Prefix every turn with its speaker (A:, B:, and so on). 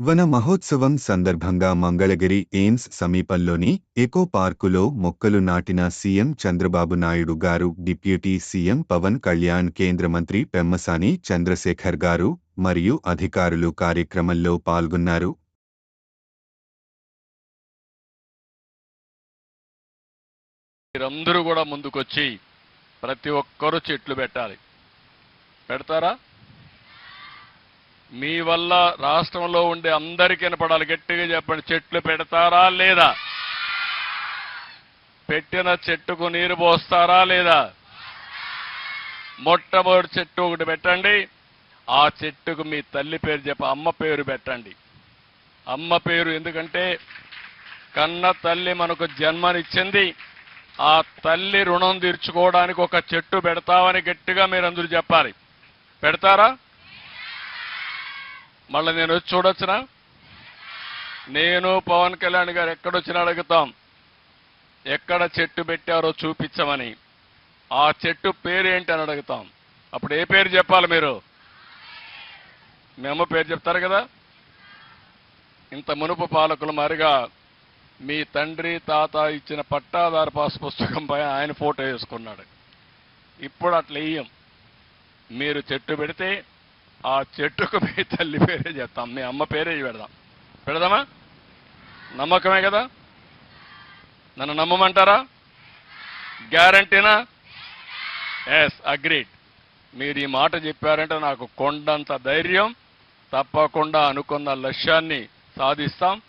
A: వన మహోత్సవం సందర్భంగా మంగళగిరి ఎయిమ్స్ సమీపంలోని ఎకో పార్కులో మొక్కలు నాటిన సీఎం చంద్రబాబు నాయుడు గారు డిప్యూటీ సీఎం పవన్ కళ్యాణ్ కేంద్ర మంత్రి పెమ్మసాని చంద్రశేఖర్ గారు మరియు అధికారులు కార్యక్రమంలో పాల్గొన్నారు.
B: మీరందరూ కూడా ముందుకొచ్చి ప్రతి ఒక్కరూ చెట్లు పెట్టాలి. పెడతారా? మీ వల్ల రాష్ట్రంలో ఉండే అందరికీ వినపడాలి. గట్టిగా చెప్పండి. చెట్లు పెడతారా లేదా? పెట్టిన చెట్టుకు నీరు పోస్తారా లేదా? మొట్టమొదటి చెట్టు ఒకటి పెట్టండి. ఆ చెట్టుకు మీ తల్లి పేరు చెప్ప అమ్మ పేరు పెట్టండి. అమ్మ పేరు ఎందుకంటే కన్న తల్లి మనకు జన్మనిచ్చింది. ఆ తల్లి రుణం తీర్చుకోవడానికి ఒక చెట్టు పెడతామని గట్టిగా మీరు అందరూ చెప్పాలి. పెడతారా? మళ్ళీ నేను వచ్చి చూడొచ్చునా? నేను పవన్ కళ్యాణ్ గారు ఎక్కడొచ్చినా అడుగుతాం. ఎక్కడ చెట్టు పెట్టారో చూపించమని. ఆ చెట్టు పేరు ఏంటి అని అడుగుతాం. అప్పుడు ఏ పేరు చెప్పాలి మీరు? మీ అమ్మ పేరు చెప్తారు కదా? ఇంత మునుపు పాలకులు మరిగా మీ తండ్రి తాత ఇచ్చిన పట్టాదారు పాస్ పుస్తకం పైన ఆయన ఫోటో వేసుకున్నాడు. ఇప్పుడు అట్లా వేయం మీరు చెట్టు పెడితే ఆ చెట్టుకు మీ తల్లి పేరే చెప్తాం మీ అమ్మ పేరే పెడదాం. పెడదామా? నమ్మకమే కదా? నన్ను నమ్మమంటారా? గ్యారంటీనా? ఎస్ అగ్రీడ్ మీరు ఈ మాట చెప్పారంటే నాకు కొండంత ధైర్యం తప్పకుండా అనుకున్న లక్ష్యాన్ని సాధిస్తాం.